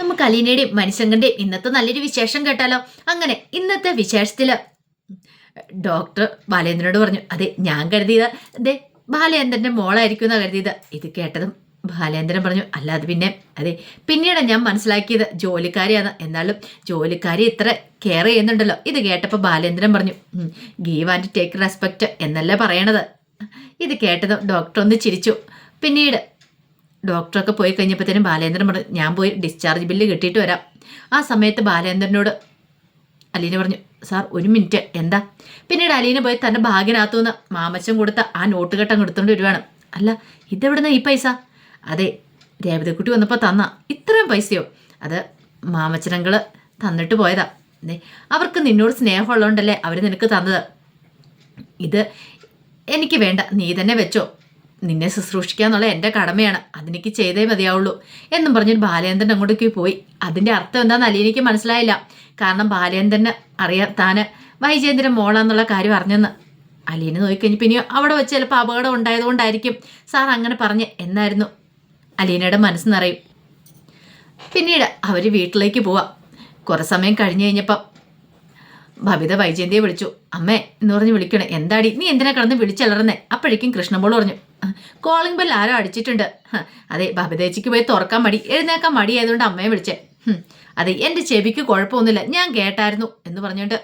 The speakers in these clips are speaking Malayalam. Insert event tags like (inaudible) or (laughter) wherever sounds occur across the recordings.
നമുക്ക് അലീനയുടെയും മനുഷ്യങ്കന്റെയും ഇന്നത്തെ നല്ലൊരു വിശേഷം കേട്ടാലോ? അങ്ങനെ ഇന്നത്തെ വിശേഷത്തിൽ ഡോക്ടർ ബാലേന്ദ്രനോട് പറഞ്ഞു അതെ ഞാൻ കരുതിയത് അതെ ബാലേന്ദ്രന്റെ മോളായിരിക്കും എന്നാ കരുതിയത്. ഇത് കേട്ടതും ബാലേന്ദ്രൻ പറഞ്ഞു അല്ലാതെ പിന്നെ അതെ പിന്നീട് ഞാൻ മനസ്സിലാക്കിയത് ജോലിക്കാരിയാണ്. എന്നാലും ജോലിക്കാരി ഇത്ര കെയർ ചെയ്യുന്നുണ്ടല്ലോ. ഇത് കേട്ടപ്പോൾ ബാലേന്ദ്രൻ പറഞ്ഞു ഗീവ് ആൻഡ് ടേക്ക് റെസ്പെക്റ്റ് എന്നല്ലേ പറയണത്. ഇത് കേട്ടതും ഡോക്ടർ ഒന്ന് ചിരിച്ചു. പിന്നീട് ഡോക്ടറൊക്കെ പോയി കഴിഞ്ഞപ്പോഴത്തേനും ബാലേന്ദ്രൻ പറഞ്ഞു ഞാൻ പോയി ഡിസ്ചാർജ് ബില്ല് കിട്ടിയിട്ട് വരാം. ആ സമയത്ത് ബാലേന്ദ്രനോട് അലീന പറഞ്ഞു സാർ ഒരു മിനിറ്റ് എന്താ? പിന്നീട് അലീന പോയി തന്റെ ഭാഗ്യനകത്തു നിന്ന് മാമച്ചൻ കൊടുത്ത ആ നോട്ട് കെട്ടം കൊടുത്തോണ്ട് വരുവാണ്. അല്ല ഇതെവിടുന്ന ഈ പൈസ? അതെ രേവതക്കുട്ടി വന്നപ്പോൾ തന്ന ഇത്രയും പൈസയോ? അത് മാമച്ചനങ്ങൾ തന്നിട്ട് പോയതാ. അതെ അവർക്ക് നിന്നോട് സ്നേഹമുള്ളതുകൊണ്ടല്ലേ അവർ നിനക്ക് തന്നത്? ഇത് എനിക്ക് വേണ്ട നീ തന്നെ വെച്ചോ. നിന്നെ ശുശ്രൂഷിക്കുക എന്നുള്ള എന്റെ കടമയാണ്. അതെനിക്ക് ചെയ്തേ മതിയാവുള്ളൂ എന്നും പറഞ്ഞിട്ട് ബാലേന്ദ്രൻ അങ്ങോട്ടേക്ക് പോയി. അതിന്റെ അർത്ഥം എന്താണെന്ന് അലീനയ്ക്ക് മനസ്സിലായില്ല. കാരണം ബാലേന്ദ്രന് അറിയാം താന് വൈജേന്ദ്രൻ മോളാന്നുള്ള കാര്യം അറിഞ്ഞെന്ന്. അലീന നോക്കിക്കഴിഞ്ഞ് പിന്നെ അവിടെ വെച്ച് ചിലപ്പോൾ അപകടം ഉണ്ടായതുകൊണ്ടായിരിക്കും സാർ അങ്ങനെ പറഞ്ഞ് എന്നായിരുന്നു. അലീനയുടെ മനസ്സ് നിറയും. പിന്നീട് അവർ വീട്ടിലേക്ക് പോവാം. കുറേ സമയം കഴിഞ്ഞ് കഴിഞ്ഞപ്പം ബബിത വൈജയന്തിയെ വിളിച്ചു. അമ്മേ എന്ന് പറഞ്ഞ് വിളിക്കണേ. എന്താടി? നീ എന്തിനാ കടന്ന് വിളിച്ചലർന്നേ അപ്പോഴേക്കും കൃഷ്ണമോൾ പറഞ്ഞു കോളിംഗ് ബെൽ ആരോ അടിച്ചിട്ടുണ്ട്. അതെ ഭവിതേച്ചിക്ക് പോയി തുറക്കാൻ മടി. എഴുന്നേക്കാൻ മടിയായതുകൊണ്ട് അമ്മയെ വിളിച്ചേ. അതെ എന്റെ ചെവിക്ക് കുഴപ്പമൊന്നുമില്ല. ഞാൻ കേട്ടായിരുന്നു എന്ന് പറഞ്ഞുകൊണ്ട്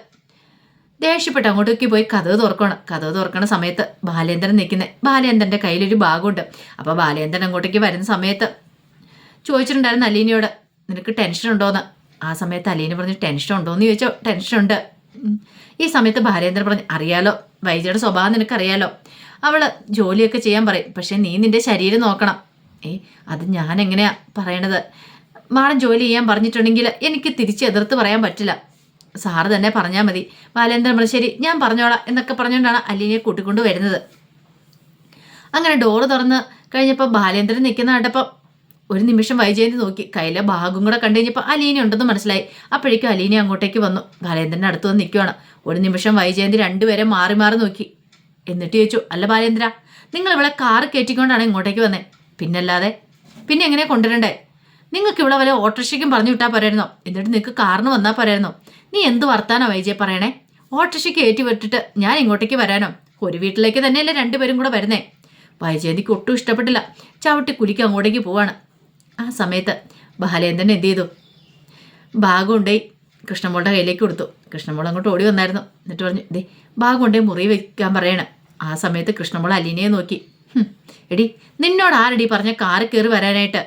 ദേഷ്യപ്പെട്ട് അങ്ങോട്ടേക്ക് പോയി കഥവ് തുറക്കണം. കഥവ് തുറക്കണ സമയത്ത് ബാലേന്ദ്രൻ നിൽക്കുന്നത് ബാലേന്ദ്രന്റെ കയ്യിലൊരു ഭാഗമുണ്ട് അപ്പോൾ ബാലേന്ദ്രൻ അങ്ങോട്ടേക്ക് വരുന്ന സമയത്ത് ചോദിച്ചിട്ടുണ്ടായിരുന്നു അലീനയോട് നിനക്ക് ടെൻഷൻ ഉണ്ടോയെന്ന് ആ സമയത്ത് അലീന പറഞ്ഞു ടെൻഷൻ ഉണ്ടോയെന്ന് ചോദിച്ചോ ടെൻഷൻ ഉണ്ട്. ഈ സമയത്ത് ഭാര്യേന്ദ്രൻ പറഞ്ഞു അറിയാലോ വൈജയുടെ സ്വഭാവം നിനക്കറിയാലോ. അവൾ ജോലിയൊക്കെ ചെയ്യാൻ പറയും പക്ഷെ നീ നിന്റെ ശരീരം നോക്കണം. ഏ അത് ഞാൻ എങ്ങനെയാ പറയണത്? മാഡം ജോലി ചെയ്യാൻ പറഞ്ഞിട്ടുണ്ടെങ്കിൽ എനിക്ക് തിരിച്ച് എതിർത്ത് പറയാൻ പറ്റില്ല. സാറ് തന്നെ പറഞ്ഞാൽ മതി. ബാലേന്ദ്രൻ പറഞ്ഞു ശരി ഞാൻ പറഞ്ഞോളാം എന്നൊക്കെ പറഞ്ഞുകൊണ്ടാണ് അലീനയെ കൂട്ടിക്കൊണ്ട് വരുന്നത്. അങ്ങനെ ഡോറ് തുറന്ന് കഴിഞ്ഞപ്പോൾ ബാലേന്ദ്രൻ നിൽക്കുന്ന കണ്ടപ്പോൾ ഒരു നിമിഷം വൈജയന്തി നോക്കി. കയ്യിലെ ഭാഗം കൂടെ കണ്ടു കഴിഞ്ഞപ്പോൾ അലീന ഉണ്ടെന്ന് മനസ്സിലായി. അപ്പോഴേക്കും അലീന അങ്ങോട്ടേക്ക് വന്നു. ബാലേന്ദ്രന്റെ അടുത്ത് വന്ന് നിൽക്കുവാണ്. ഒരു നിമിഷം വൈജയന്തി രണ്ടുപേരെ മാറി മാറി നോക്കി. എന്നിട്ട് ചോദിച്ചു അല്ല ബാലേന്ദ്ര നിങ്ങൾ ഇവിടെ കാർ കയറ്റിക്കൊണ്ടാണ് ഇങ്ങോട്ടേക്ക് വന്നേ. പിന്നല്ലാതെ പിന്നെ എങ്ങനെ കൊണ്ടുവരണ്ടേ? നിങ്ങൾക്ക് ഇവിടെ വല്ല ഓട്ടോറിക്ഷയ്ക്കും പറഞ്ഞു വിട്ടാൽ പോരായിരുന്നോ? എന്നിട്ട് നിങ്ങൾക്ക് കാറിന് വന്നാൽ പോരായിരുന്നോ? നീ എന്ത് വർത്താനോ വൈജയെ പറയണേ? ഓട്ടോറിക്ഷയ്ക്ക് കയറ്റി വിട്ടിട്ട് ഞാൻ ഇങ്ങോട്ടേക്ക് വരാനോ? ഒരു വീട്ടിലേക്ക് തന്നെയല്ലേ രണ്ടുപേരും കൂടെ വരുന്നേ? വൈജയന്തിക്ക് ഒട്ടും ഇഷ്ടപ്പെട്ടില്ല. ചവിട്ടി കുലിക്ക് അങ്ങോട്ടേക്ക് പോവാണ്. ആ സമയത്ത് ബാലേന്ദ്രൻ എന്ത് ചെയ്തു? ബാഗുണ്ടേ കൃഷ്ണമോളുടെ കയ്യിലേക്ക് കൊടുത്തു. കൃഷ്ണമോൾ അങ്ങോട്ട് ഓടി വന്നായിരുന്നു. എന്നിട്ട് പറഞ്ഞു ദേ ബാഗുണ്ടേ മുറി വെക്കാൻ പറയണം. ആ സമയത്ത് കൃഷ്ണമോൾ അലീനയെ നോക്കി. എടി നിന്നോട് ആരടി പറഞ്ഞ കാറ് കയറി വരാനായിട്ട്?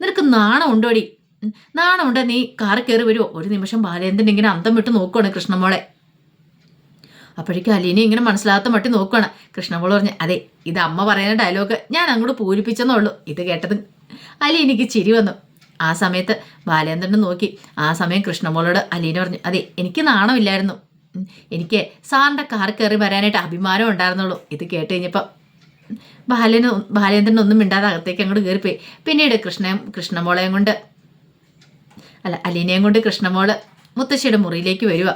നിനക്ക് നാണം ഉണ്ടോടി നാണമുണ്ട് നീ കാറ് കയറി വരുമോ ഒരു നിമിഷം ബാലേന്ദ്രൻ ഇങ്ങനെ അന്തം വിട്ട് നോക്കുവാണ് കൃഷ്ണമോളെ. അപ്പോഴേക്കും അലീന ഇങ്ങനെ മനസ്സിലാത്ത മട്ടി നോക്കുകയാണ് കൃഷ്ണമോൾ പറഞ്ഞു അതെ ഇത് അമ്മ പറയുന്ന ഡയലോഗ് ഞാൻ അങ്ങോട്ട് പൂരിപ്പിച്ചെന്നുള്ളൂ ഇത് കേട്ടത് അലീനയ്ക്ക് ചിരി വന്നു. ആ സമയത്ത് ബാലേന്ദ്രനെ നോക്കി. ആ സമയം കൃഷ്ണമോളോട് അലീന പറഞ്ഞു അതെ എനിക്ക് നാണമില്ലായിരുന്നു. എനിക്ക് സാറിന്റെ കാർ കയറി വരാനായിട്ട് അഭിമാനം ഉണ്ടായിരുന്നുള്ളൂ. ഇത് കേട്ട് കഴിഞ്ഞപ്പോൾ ബാലന് ബാലേന്ദ്രൻ ഒന്നും മിണ്ടാതെ അകത്തേക്ക് അങ്ങോട്ട് കയറിപ്പോയി. പിന്നീട് കൃഷ്ണൻ കൃഷ്ണമോളെയും കൊണ്ട് അല്ല അലീനയും കൊണ്ട് കൃഷ്ണമോൾ മുത്തശ്ശിയുടെ മുറിയിലേക്ക് വരിക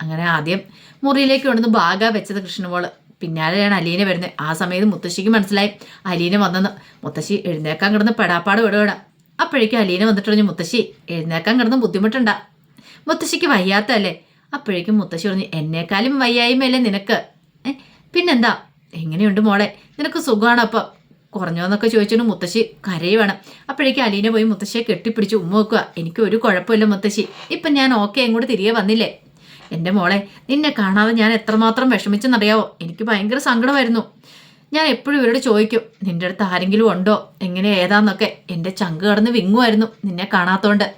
അങ്ങനെ ആദ്യം മുറിയിലേക്ക് കൊണ്ടുവന്ന് ബാഗ വെച്ചത് കൃഷ്ണമോൾ. പിന്നാലെയാണ് അലീന വരുന്നത്. ആ സമയത്ത് മുത്തശ്ശിക്ക് മനസ്സിലായി. അലീന വന്നെന്ന്. മുത്തശ്ശി എഴുന്നേക്കാൻ കിടന്ന് പെടാപ്പാട് വിടുകയാണ് അപ്പോഴേക്കും അലീന വന്നിട്ട് മുത്തശ്ശി എഴുന്നേക്കാൻ കിടന്ന് ബുദ്ധിമുട്ടുണ്ട. മുത്തശ്ശിക്ക് വയ്യാത്തല്ലേ അപ്പോഴേക്കും മുത്തശ്ശി പറഞ്ഞു എന്നേക്കാളും വയ്യായ്മയല്ലേ നിനക്ക്? പിന്നെന്താ? എങ്ങനെയുണ്ട് മോളെ നിനക്ക് സുഖമാണോ അപ്പം? കുറഞ്ഞോന്നൊക്കെ ചോദിച്ചുകൊണ്ട് മുത്തശ്ശി കരയുവാണ്. അപ്പോഴേക്കും അലീന പോയി മുത്തശ്ശിയെ കെട്ടിപ്പിടിച്ച് ഉമ്മ വെക്കുക. എനിക്ക് ഒരു കുഴപ്പമില്ല മുത്തശ്ശി. ഇപ്പം ഞാൻ ഓക്കെ ഇങ്ങോട്ട് തിരികെ വന്നില്ലേ? എന്റെ മോളെ നിന്നെ കാണാതെ ഞാൻ എത്രമാത്രം വിഷമിച്ചെന്നറിയാവോ? എനിക്ക് ഭയങ്കര സങ്കടമായിരുന്നു. ഞാൻ എപ്പോഴും ഇവരോട് ചോദിക്കും നിന്റെ അടുത്ത് ആരെങ്കിലും ഉണ്ടോ? എങ്ങനെ ഏതാന്നൊക്കെ? എന്റെ ചങ്ക് കടന്ന് വിങ്ങുമായിരുന്നു നിന്നെ കാണാത്തോണ്ട്.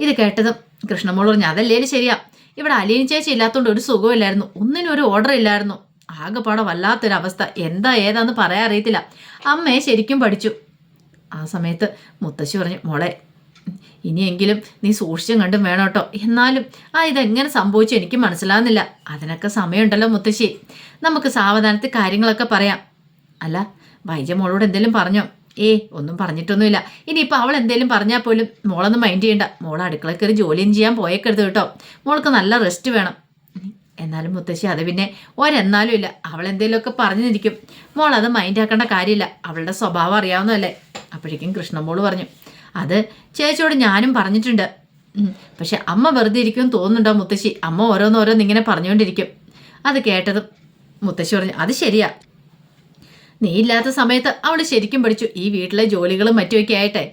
ഇത് കേട്ടതും കൃഷ്ണമോൾ പറഞ്ഞു അതല്ലേലും ശരിയാ. ഇവിടെ അലീൻ ചേച്ചി ഇല്ലാത്തതുകൊണ്ട് ഒരു സുഖമില്ലായിരുന്നു. ഒന്നിനും ഒരു ഓർഡർ ഇല്ലായിരുന്നു. ആകെപ്പാടെ വല്ലാത്തൊരവസ്ഥ. എന്താ ഏതാന്ന് പറയാൻ അറിയത്തില്ല. അമ്മയെ ശരിക്കും പഠിച്ചു. ആ സമയത്ത് മുത്തശ്ശി പറഞ്ഞു മോളെ ഇനിയെങ്കിലും നീ സൂക്ഷിച്ചും കണ്ടും വേണം കേട്ടോ. എന്നാലും ആ ഇതെങ്ങനെ സംഭവിച്ചു എനിക്ക് മനസ്സിലാകുന്നില്ല അതിനൊക്കെ സമയമുണ്ടല്ലോ മുത്തശ്ശി. നമുക്ക് സാവധാനത്തിൽ കാര്യങ്ങളൊക്കെ പറയാം. അല്ല വൈജ മോളോട് എന്തെങ്കിലും പറഞ്ഞോ? ഏ ഒന്നും പറഞ്ഞിട്ടൊന്നുമില്ല. ഇനിയിപ്പോൾ അവൾ എന്തെങ്കിലും പറഞ്ഞാൽ പോലും മോളൊന്നും മൈൻഡ് ചെയ്യണ്ട. മോൾ അടുക്കളയിൽ കയറി ജോലിയും ചെയ്യാൻ പോയേക്കരുത് കേട്ടോ. മോൾക്ക് നല്ല റെസ്റ്റ് വേണം. എന്നാലും മുത്തശ്ശി അത് പിന്നെ ഒരെന്നാലും ഇല്ല. അവൾ എന്തെങ്കിലുമൊക്കെ പറഞ്ഞു നിൽക്കും മോൾ അത് മൈൻഡ് ആക്കേണ്ട കാര്യമില്ല. അവളുടെ സ്വഭാവം അറിയാവുന്നതല്ലേ. അപ്പോഴേക്കും കൃഷ്ണമോൾ പറഞ്ഞു അത് ചേച്ചിയോട് ഞാനും പറഞ്ഞിട്ടുണ്ട്. പക്ഷെ അമ്മ വെറുതെ ഇരിക്കുമെന്ന് തോന്നുന്നുണ്ടോ മുത്തശ്ശി? അമ്മ ഓരോന്നോരോന്ന് ഇങ്ങനെ പറഞ്ഞുകൊണ്ടിരിക്കും. അത് കേട്ടതും മുത്തശ്ശി പറഞ്ഞു അത് ശരിയാ. നീ ഇല്ലാത്ത സമയത്ത് അവൾ ശരിക്കും പഠിച്ചു. ഈ വീട്ടിലെ ജോലികളും മറ്റുമൊക്കെ ആയിട്ടെ.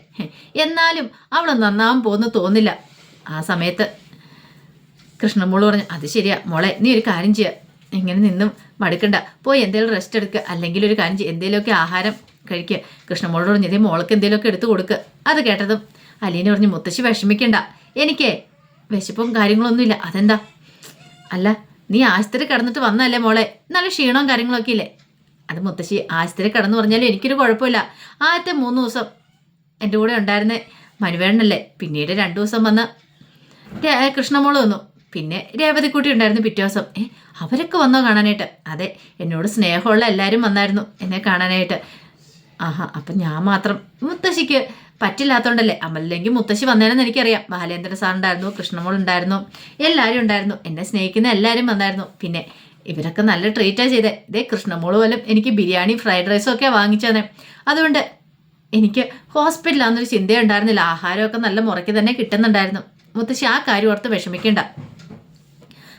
എന്നാലും അവൾ നന്നാവാൻ പോകുന്നു തോന്നില്ല. ആ സമയത്ത് കൃഷ്ണമോൾ പറഞ്ഞു അത് ശരിയാ. മോളെ നീ ഒരു കാര്യം ചെയ്യുക ഇങ്ങനെ നിന്നും മടുക്കണ്ട. പോയി എന്തെങ്കിലും റെസ്റ്റ് എടുക്കുക അല്ലെങ്കിൽ ഒരു ചെയ്യുക എന്തെങ്കിലുമൊക്കെ ആഹാരം കഴിക്കുക കൃഷ്ണമോളോട് പറഞ്ഞു ഇതേ മോൾക്ക് എന്തെങ്കിലുമൊക്കെ എടുത്തു കൊടുക്കുക അത് കേട്ടതും അലീന പറഞ്ഞു മുത്തശ്ശി വിഷമിക്കണ്ട. എനിക്ക് വിശപ്പും കാര്യങ്ങളൊന്നുമില്ല അതെന്താ? അല്ല നീ ആശുപത്രി കടന്നിട്ട് വന്നല്ലേ മോളെ? നല്ല ക്ഷീണവും കാര്യങ്ങളൊക്കെ ഇല്ലേ? അത് മുത്തശ്ശി ആശുപത്രി കടന്നു പറഞ്ഞാലും എനിക്കൊരു കുഴപ്പമില്ല. ആദ്യത്തെ മൂന്ന് ദിവസം എന്റെ കൂടെ ഉണ്ടായിരുന്ന മനുവേണ്ണല്ലേ പിന്നീട് രണ്ടു ദിവസം വന്ന് കൃഷ്ണമോൾ വന്നു. പിന്നെ രേവതിക്കുട്ടി ഉണ്ടായിരുന്നു പിറ്റേ ദിവസം. ഏ അവരൊക്കെ വന്നോ കാണാനായിട്ട്. അതെ എന്നോട് സ്നേഹമുള്ള എല്ലാവരും വന്നായിരുന്നു എന്നെ കാണാനായിട്ട്. ആഹാ അപ്പം ഞാൻ മാത്രം മുത്തശ്ശിക്ക് പറ്റില്ലാത്തതുകൊണ്ടല്ലേ അമലില്ലെങ്കിൽ മുത്തശ്ശി വന്നേനെന്ന് എനിക്കറിയാം. ബാലേന്ദ്ര സാർ ഉണ്ടായിരുന്നു കൃഷ്ണമോൾ ഉണ്ടായിരുന്നു എല്ലാവരും ഉണ്ടായിരുന്നു. എന്നെ സ്നേഹിക്കുന്ന എല്ലാവരും വന്നായിരുന്നു. പിന്നെ ഇവരൊക്കെ നല്ല ട്രീറ്റാണ് ചെയ്തേ. ഇതേ കൃഷ്ണമോൾ പോലും എനിക്ക് ബിരിയാണി ഫ്രൈഡ് റൈസും ഒക്കെ വാങ്ങിച്ചതേ അതുകൊണ്ട് എനിക്ക് ഹോസ്പിറ്റലാണെന്നൊരു ചിന്തയുണ്ടായിരുന്നില്ല. ആഹാരമൊക്കെ നല്ല മുറയ്ക്ക് തന്നെ കിട്ടുന്നുണ്ടായിരുന്നു. മുത്തശ്ശി ആ കാര്യം ഓർത്ത് വിഷമിക്കേണ്ട.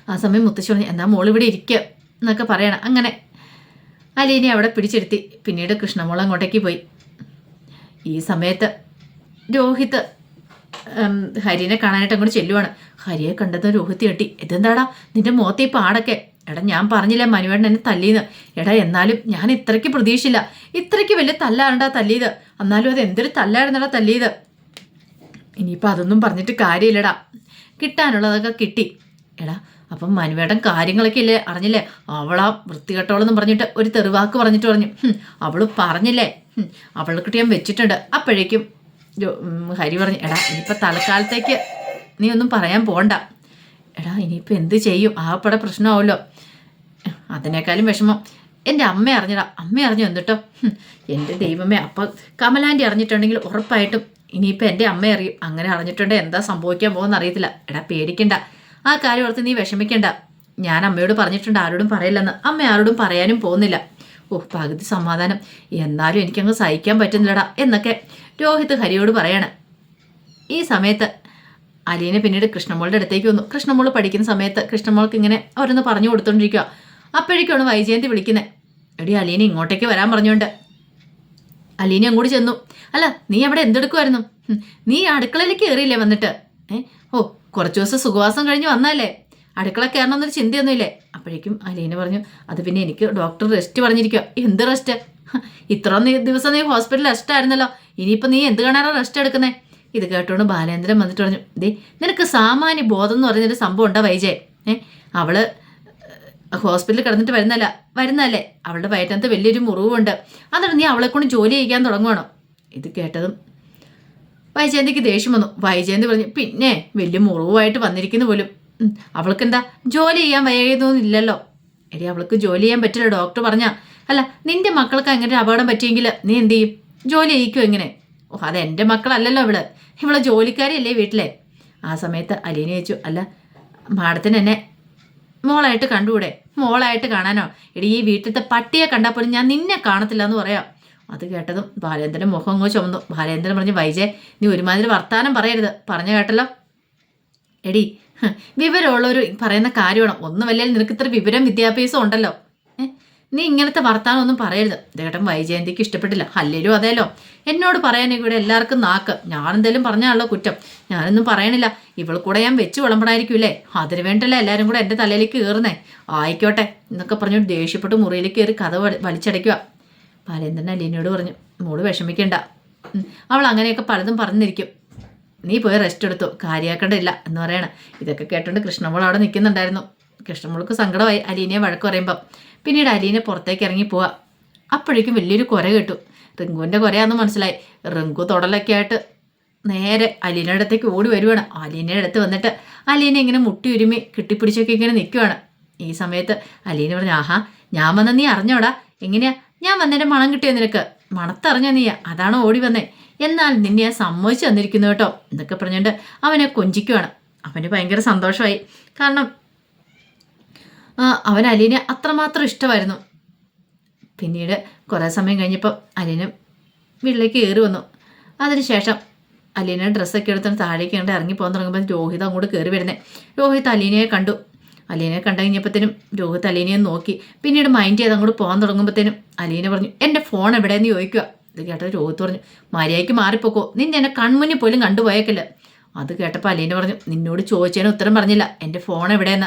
ആ സമയം മുത്തശ്ശി പറഞ്ഞു എന്നാ മോൾ ഇവിടെ ഇരിക്കുക എന്നൊക്കെ പറയണം. അങ്ങനെ അലീനെ അവിടെ പിടിച്ചെടുത്തി. പിന്നീട് കൃഷ്ണമോൾ അങ്ങോട്ടേക്ക് പോയി. ഈ സമയത്ത് രോഹിത് ഹരിനെ കാണാനായിട്ട് അങ്ങോട്ട് ചെല്ലുവാണ്. ഹരിയെ കണ്ടത് രോഹിത് കെട്ടി ഇതെന്താടാ? നിന്റെ മുഖത്തെ പാടൊക്കെ? എടാ ഞാൻ പറഞ്ഞില്ല മനുവേട്ടൻ എന്നെ തല്ലിയെന്ന് എടാ എന്നാലും ഞാൻ ഇത്രയ്ക്ക് പ്രതീക്ഷയില്ല ഇത്രയ്ക്ക് വലിയ തല്ലാണ്ടാ തല്ലിയത്. എന്നാലും അത് എന്തൊരു തല്ലായിരുന്നടാ തല്ലിയത്. ഇനിയിപ്പോൾ അതൊന്നും പറഞ്ഞിട്ട് കാര്യമില്ലടാ. കിട്ടാനുള്ളതൊക്കെ കിട്ടി. എടാ അപ്പം മനുവേട്ടൻ കാര്യങ്ങളൊക്കെ ഇല്ലേ? അറിഞ്ഞില്ലേ? അവളാ വൃത്തികെട്ടോളെന്നും പറഞ്ഞിട്ട് ഒരു തെറിവാക്ക് പറഞ്ഞിട്ട് പറഞ്ഞു. അവൾ പറഞ്ഞില്ലേ? അവൾക്ക് ഞാൻ വെച്ചിട്ടുണ്ട്. അപ്പോഴേക്കും ഹരി പറഞ്ഞു എടാ ഇനിയിപ്പോൾ തൽക്കാലത്തേക്ക് നീ ഒന്നും പറയാൻ പോണ്ട. എടാ ഇനിയിപ്പോൾ എന്ത് ചെയ്യും? ആകപ്പെടെ പ്രശ്നമാവുമല്ലോ. അതിനേക്കാളും വിഷമം. എന്റെ അമ്മ അറിഞ്ഞടാ. അമ്മ അറിഞ്ഞു എന്നിട്ടോ എന്റെ ദൈവമേ അപ്പം കമലാന്റെ അറിഞ്ഞിട്ടുണ്ടെങ്കിൽ ഉറപ്പായിട്ടും ഇനിയിപ്പോൾ എന്റെ അമ്മ അറിയും. അങ്ങനെ അറിഞ്ഞിട്ടുണ്ടെങ്കിൽ എന്താ സംഭവിക്കാൻ പോകുമെന്ന് അറിയത്തില്ല എടാ പേടിക്കണ്ട. ആ കാര്യം ഓർത്ത് നീ വിഷമിക്കണ്ട. ഞാൻ അമ്മയോട് പറഞ്ഞിട്ടുണ്ട് ആരോടും പറയില്ലെന്ന്. അമ്മ ആരോടും പറയാനും പോകുന്നില്ല. ഓ പകുതി സമാധാനം. എന്നാലും എനിക്കങ്ങ് സഹിക്കാൻ പറ്റുന്നില്ലടാ എന്നൊക്കെ രോഹിത് ഹരിയോട് പറയാണ്. ഈ സമയത്ത് അലീനെ പിന്നീട് കൃഷ്ണമോളുടെ അടുത്തേക്ക് വന്നു. കൃഷ്ണമോൾ പഠിക്കുന്ന സമയത്ത് കൃഷ്ണമോൾക്ക് ഇങ്ങനെ അവരൊന്ന് പറഞ്ഞു കൊടുത്തോണ്ടിരിക്കുക അപ്പോഴേക്കാണ് വൈജയന്തി വിളിക്കുന്നത് എടി അലീന ഇങ്ങോട്ടേക്ക് വരാൻ പറഞ്ഞുകൊണ്ട് അലീന അങ്ങോട്ട് ചെന്നു. അല്ല നീ അവിടെ എന്തെടുക്കുമായിരുന്നു നീ അടുക്കളയിലേക്ക് കയറിയില്ലേ വന്നിട്ട്? ഏ ഓ കുറച്ച് ദിവസം സുഖവാസം കഴിഞ്ഞ് വന്നാലേ അടുക്കള കയറണമെന്നൊരു ചിന്തയൊന്നുമില്ലേ? അപ്പോഴേക്കും അലീന പറഞ്ഞു അത് പിന്നെ എനിക്ക് ഡോക്ടർ റെസ്റ്റ് പറഞ്ഞിരിക്കുക എന്ത് റെസ്റ്റ്? (laughs) ഇത്ര ദിവസം നീ ഹോസ്പിറ്റലിൽ റെസ്റ്റ് ആയിരുന്നല്ലോ ഇനിയിപ്പോൾ നീ എന്ത് കാണാനാണ് റെസ്റ്റ് എടുക്കുന്നേ? ഇത് കേട്ടോണ്ട് ബാലേന്ദ്രൻ വന്നിട്ട് പറഞ്ഞു ദേ നിനക്ക് സാമാന്യ ബോധം എന്ന് പറഞ്ഞൊരു സംഭവം ഉണ്ടോ വൈജയ് ഏ അവൾ ഹോസ്പിറ്റലിൽ കിടന്നിട്ട് വരുന്നല്ല വരുന്നല്ലേ അവളുടെ വയറ്റത്ത് വലിയൊരു മുറിവുണ്ട്. എന്നിട്ട് നീ അവളെ കൊണ്ട് ജോലി ചെയ്യിക്കാൻ തുടങ്ങുവാണോ? ഇത് കേട്ടതും വൈജയന്തിക്ക് ദേഷ്യം വന്നു. വൈജയന്തി പറഞ്ഞു പിന്നെ വലിയ മുറിവുമായിട്ട് വന്നിരിക്കുന്നു പോലും. അവൾക്ക് എന്താ ജോലി ചെയ്യാൻ വയ്യതൊന്നുമില്ലല്ലോ എടി അവൾക്ക് ജോലി ചെയ്യാൻ പറ്റില്ല ഡോക്ടർ പറഞ്ഞ. അല്ല നിന്റെ മക്കൾക്ക് അങ്ങനെ അപകടം പറ്റിയെങ്കിൽ നീ എന്ത് ചെയ്യും? ജോലി ചെയ്യിക്കും എങ്ങനെ ഓ അത് എന്റെ മക്കളല്ലല്ലോ ഇവിടെ. ഇവിടെ ജോലിക്കാരിയല്ലേ വീട്ടിലെ. ആ സമയത്ത് അലീന ചോദിച്ചു അല്ല മാഡത്തിന് എന്നെ മോളായിട്ട് കണ്ടുകൂടെ? മോളായിട്ട് കാണാനോ? എടി ഈ വീട്ടിലത്തെ പട്ടിയെ കണ്ടാൽ പോലും ഞാൻ നിന്നെ കാണത്തില്ല എന്ന് പറയാം. അത് കേട്ടതും ബാലേന്ദ്രൻ മുഖം അങ്ങോ ചുമന്നു. ബാലേന്ദ്രൻ പറഞ്ഞു വൈജയ് നീ ഒരുമാതിരി വർത്താനം പറയരുത്. പറഞ്ഞു കേട്ടല്ലോ? എടി വിവരമുള്ളൊരു പറയുന്ന കാര്യമാണ്. ഒന്നുമല്ലേ നിനക്ക് ഇത്ര വിവരം വിദ്യാഭ്യാസം ഉണ്ടല്ലോ. നീ ഇങ്ങനത്തെ വർത്താനം ഒന്നും പറയരുത്. ദേട്ടൻ വൈജയന്തിക്ക് ഇഷ്ടപ്പെട്ടില്ല. അല്ലേലും അതേലോ. എന്നോട് പറയാനേ ഇവിടെ എല്ലാവർക്കും നാക്ക്. ഞാനെന്തേലും പറഞ്ഞാണല്ലോ കുറ്റം. ഞാനൊന്നും പറയണില്ല. ഇവൾ കൂടെ ഞാൻ വെച്ച് വിളമ്പണായിരിക്കൂലേ അതിന് വേണ്ടല്ലേ എല്ലാവരും കൂടെ എന്റെ തലയിലേക്ക് കയറുന്നേ ആയിക്കോട്ടെ എന്നൊക്കെ പറഞ്ഞു ദേഷ്യപ്പെട്ട് മുറിയിലേക്ക് കയറി കഥ വലിച്ചടയ്ക്കുക. ബാലേന്ദ്രൻ അലീനയോട് പറഞ്ഞു മോൾ വിഷമിക്കണ്ട. അവൾ അങ്ങനെയൊക്കെ പലതും പറഞ്ഞിരിക്കും. നീ പോയി റെസ്റ്റ് എടുത്തു കാര്യമാക്കേണ്ടില്ല എന്ന് പറയണം. ഇതൊക്കെ കേട്ടോണ്ട് കൃഷ്ണമോൾ അവിടെ നിൽക്കുന്നുണ്ടായിരുന്നു കൃഷ്ണമോൾക്ക് സങ്കടമായി. അലീനയെ വഴക്ക് പറയുമ്പം പിന്നീട് അലീനെ പുറത്തേക്ക് ഇറങ്ങി പോവാ. അപ്പോഴേക്കും വലിയൊരു കുര കേട്ടു. റിങ്കുവിന്റെ കുരയാന്ന് മനസ്സിലായി. റിങ്കു തൊടലൊക്കെ ആയിട്ട് നേരെ അലീനയുടെ അടുത്തേക്ക് ഓടി വരുവാണ്. അലീനയുടെ അടുത്ത് വന്നിട്ട് അലീന ഇങ്ങനെ മുട്ടി ഉരുമി കെട്ടിപ്പിടിച്ചൊക്കെ ഇങ്ങനെ നിൽക്കുവാണ് ഈ സമയത്ത് അലീന പറഞ്ഞു ആഹാ ഞാൻ വന്ന നീ അറിഞ്ഞോടാ. എങ്ങനെയാ? ഞാൻ വന്നതിന്റെ മണം കിട്ടിയ നിനക്ക്? മണത്തറിഞ്ഞ നീ? അതാണ് ഓടി വന്നേ. എന്നാൽ നിന്നെ ഞാൻ സമ്മതിച്ചു തന്നിരിക്കുന്നു കേട്ടോ. എന്നൊക്കെ പറഞ്ഞുകൊണ്ട് അവനെ കൊഞ്ചിക്കുവാണ്. അവന് ഭയങ്കര സന്തോഷമായി. കാരണം അവൻ അലീനെ അത്രമാത്രം ഇഷ്ടമായിരുന്നു. പിന്നീട് കുറേ സമയം കഴിഞ്ഞപ്പോൾ അലീനും വീട്ടിലേക്ക് കയറി വന്നു. അതിനുശേഷം അലീന ഡ്രസ്സൊക്കെ എടുത്തിട്ട് താഴേക്ക് കണ്ട് ഇറങ്ങി പോകാൻ തുടങ്ങുമ്പോൾ രോഹിത് അങ്ങോട്ട് കയറി വരുന്നത് രോഹിത് അലീനയെ കണ്ടു. അലീനയെ കണ്ടു കഴിഞ്ഞപ്പോഴത്തേനും രോഹിത് അലീനയെ നോക്കി. പിന്നീട് മൈൻഡ് ചെയ്ത് അങ്ങോട്ട് പോകാൻ തുടങ്ങുമ്പോഴത്തേനും അലീന പറഞ്ഞു എന്റെ ഫോൺ എവിടെയെന്ന് ചോദിക്കുക? ഇത് കേട്ടത് രോഹിത് പറഞ്ഞു മര്യാദയ്ക്ക് മാറിപ്പോക്കോ. നിന്നെ എന്നെ കൺമുന്നിൽ പോലും കണ്ടുപോയേക്കില്ല. അത് കേട്ടപ്പോൾ അലീന പറഞ്ഞു നിന്നോട് ചോദിച്ചതിന് ഉത്തരം പറഞ്ഞില്ല. എന്റെ ഫോൺ എവിടെയെന്ന്?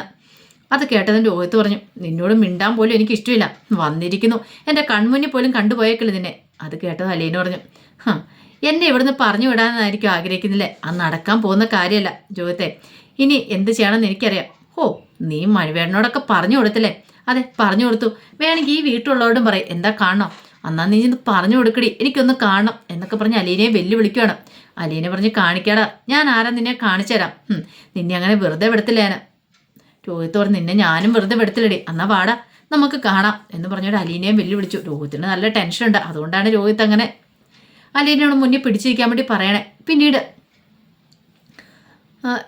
അത് കേട്ടതും രോഹിത് പറഞ്ഞു നിന്നോട് മിണ്ടാൻ പോലും എനിക്ക് ഇഷ്ടമില്ല. വന്നിരിക്കുന്നു. എന്റെ കൺമുന്നിൽ പോലും കണ്ടുപോയേക്കില്ല നിന്നെ. അത് കേട്ടത് അലീന പറഞ്ഞു ഹാ എന്നെ ഇവിടുന്ന് പറഞ്ഞു വിടാനായിരിക്കും ആഗ്രഹിക്കുന്നില്ലേ? അത് നടക്കാൻ പോകുന്ന കാര്യമല്ല രോഹിത്തെ. ഇനി എന്ത് ചെയ്യണമെന്ന് എനിക്കറിയാം. ഓ നീ മഴവേടനോടൊക്കെ പറഞ്ഞു കൊടുത്തില്ലേ? അതെ പറഞ്ഞു കൊടുത്തു. വേണമെങ്കിൽ ഈ വീട്ടിലുള്ളവരോടും പറയും. എന്താ കാണണം? അന്നാ നീ ഇത് പറഞ്ഞു കൊടുക്കടി. എനിക്കൊന്ന് കാണണം എന്നൊക്കെ പറഞ്ഞ് അലീനയെ വെല്ലുവിളിക്കുകയാണ്. അലീനെ പറഞ്ഞ് കാണിക്കാടാ. ഞാൻ ആരാ നിന്നെ കാണിച്ചു തരാം? നിന്നെ അങ്ങനെ വെറുതെ വിടത്തില്ല ഞാൻ രോഹിത്ത് പറഞ്ഞു നിന്നെ ഞാനും വെറുതെ വിടത്തില്ലടി. എന്നാ വാടാ. നമുക്ക് കാണാം എന്ന് പറഞ്ഞോട് അലീനയും വെല്ലുവിളിച്ചു. രോഹിത്തിന് നല്ല ടെൻഷൻ ഉണ്ട് അതുകൊണ്ടാണ് രോഹിത്ത് അങ്ങനെ അലീനയോട് മുന്നിൽ പിടിച്ചിരിക്കാൻ വേണ്ടി പറയണേ. പിന്നീട്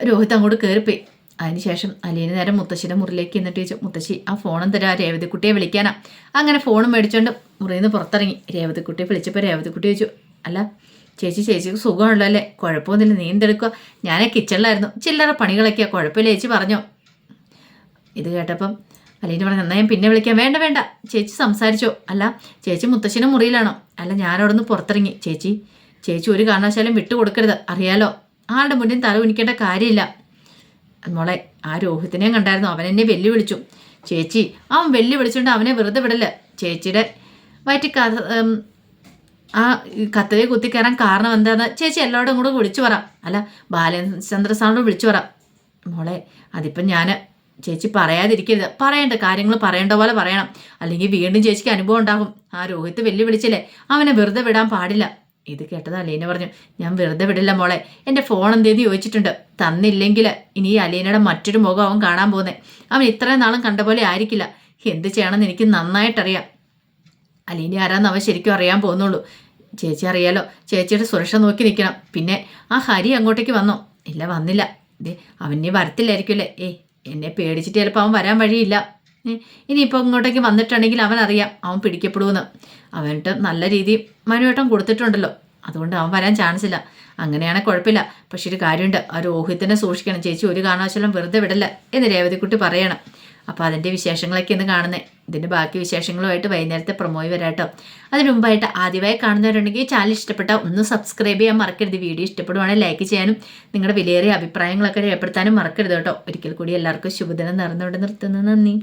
രോഹിത് അങ്ങോട്ട് കയറിപ്പോയി അതിനുശേഷം അലീന നേരം മുത്തശ്ശിയുടെ മുറിയിലേക്ക് എന്നിട്ട് ചോദിച്ചു മുത്തശ്ശി ആ ഫോണും തരാ രേവതിക്കുട്ടിയെ വിളിക്കാനാ? അങ്ങനെ ഫോണും മേടിച്ചുകൊണ്ട് മുറിയിൽ നിന്ന് പുറത്തിറങ്ങി. രേവതിക്കുട്ടിയെ വിളിച്ചപ്പോൾ രേവതിക്കുട്ടി ചോദിച്ചു അല്ല ചേച്ചി ചേച്ചിക്ക് സുഖമുള്ളൂ അല്ലേ? കുഴപ്പമൊന്നുമില്ല നീന്തെടുക്കുക ഞാൻ കിച്ചണിലായിരുന്നു ചില്ലറ പണികളൊക്കെയാണ് കുഴപ്പമില്ല ചേച്ചി പറഞ്ഞോ. ഇത് കേട്ടപ്പം അലീന പറഞ്ഞു നന്നായി ഞാൻ പിന്നെ വിളിക്കാം. വേണ്ട വേണ്ട. ചേച്ചി സംസാരിച്ചോ അല്ല ചേച്ചി മുത്തശ്ശിയുടെ മുറിയിലാണോ? അല്ല ഞാനവിടെ നിന്ന് പുറത്തിറങ്ങി. ചേച്ചി ചേച്ചി ഒരു കാരണവശാലും വിട്ടുകൊടുക്കരുത് അറിയാലോ. ആളുടെ മുന്നിൽ തല കുനിക്കേണ്ട കാര്യമില്ല. മോളെ ആ രോഹിത്തിനെയും കണ്ടായിരുന്നു. അവൻ എന്നെ വെല്ലുവിളിച്ചു. ചേച്ചി അവൻ വെല്ലുവിളിച്ചുകൊണ്ട് അവനെ വെറുതെ വിടല്ല. ചേച്ചിയുടെ വയറ്റി കഥ ആ കത്തവെ കുത്തിക്കയറാൻ കാരണം എന്താന്ന് ചേച്ചി എല്ലാവരും കൂടെ വിളിച്ചു പറ. അല്ല ബാലചന്ദ്ര സാറിനോട് വിളിച്ചു പറ. മോളെ അതിപ്പം ഞാൻ ചേച്ചി പറയാതിരിക്കരുത്. പറയേണ്ട കാര്യങ്ങൾ പറയേണ്ട പോലെ പറയണം. അല്ലെങ്കിൽ വീണ്ടും ചേച്ചിക്ക് അനുഭവം ഉണ്ടാകും. ആ രോഹിത്ത് വെല്ലുവിളിച്ചില്ലേ? അവനെ വെറുതെ വിടാൻ പാടില്ല. ഇത് കേട്ടത് അലീന പറഞ്ഞു ഞാൻ വെറുതെ വിടില്ല മോളെ. എന്റെ ഫോൺ എന്തേന്ന് ചോദിച്ചിട്ടുണ്ട്. തന്നില്ലെങ്കിൽ ഇനി ഈ അലീനയുടെ മറ്റൊരു മുഖം അവൻ കാണാൻ പോകുന്നത് അവൻ ഇത്രയും നാളും കണ്ട പോലെ ആയിരിക്കില്ല. എന്ത് ചെയ്യണമെന്ന് എനിക്ക് നന്നായിട്ടറിയാം. അലീന ആരാന്ന് അവൻ ശരിക്കും അറിയാൻ പോകുന്നുള്ളൂ. ചേച്ചി അറിയാലോ. ചേച്ചിയുടെ സുരക്ഷ നോക്കി നിൽക്കണം. പിന്നെ ആ ഹരി അങ്ങോട്ടേക്ക് വന്നോ? ഇല്ല വന്നില്ല. അവനെ വരത്തില്ലായിരിക്കുമല്ലേ? ഏ എന്നെ പേടിച്ചിട്ട് ചിലപ്പോൾ അവൻ വരാൻ വഴിയില്ല. ഇനിയിപ്പോൾ ഇങ്ങോട്ടേക്ക് വന്നിട്ടുണ്ടെങ്കിൽ അവൻ അറിയാം അവൻ പിടിക്കപ്പെടുമെന്ന്. അവനിട്ട് നല്ല രീതി മനുവേട്ടം കൊടുത്തിട്ടുണ്ടല്ലോ. അതുകൊണ്ട് അവൻ വരാൻ ചാൻസ് ഇല്ല. അങ്ങനെയാണെങ്കിൽ കുഴപ്പമില്ല. പക്ഷേ ഒരു കാര്യമുണ്ട്. ആ രോഹിത്തിനെ സൂക്ഷിക്കണം. ചേച്ചി ഒരു കാരണവശാലും വെറുതെ വിടല്ല എന്ന് രേവതിക്കുട്ടി പറയണം. അപ്പോൾ അതിന്റെ വിശേഷങ്ങളൊക്കെ ഇന്ന് കാണുന്നത് ഇതിന്റെ ബാക്കി വിശേഷങ്ങളുമായിട്ട് വൈകുന്നേരത്തെ പ്രൊമോയി വരാട്ടോ അതിന് മുമ്പായിട്ട് ആദ്യമായി കാണുന്നവരുണ്ടെങ്കിൽ ചാനൽ ഇഷ്ടപ്പെട്ട ഒന്ന് സബ്സ്ക്രൈബ് ചെയ്യാൻ മറക്കരുത്. വീഡിയോ ഇഷ്ടപ്പെടുവാണെങ്കിൽ ലൈക്ക് ചെയ്യാനും നിങ്ങളുടെ വിലയേറിയ അഭിപ്രായങ്ങളൊക്കെ രേഖപ്പെടുത്താനും മറക്കരുത് കേട്ടോ. ഒരിക്കൽ കൂടി എല്ലാവർക്കും ശുഭദിനം നേർന്നുകൊണ്ട് നിർത്തുന്നു. നന്ദി.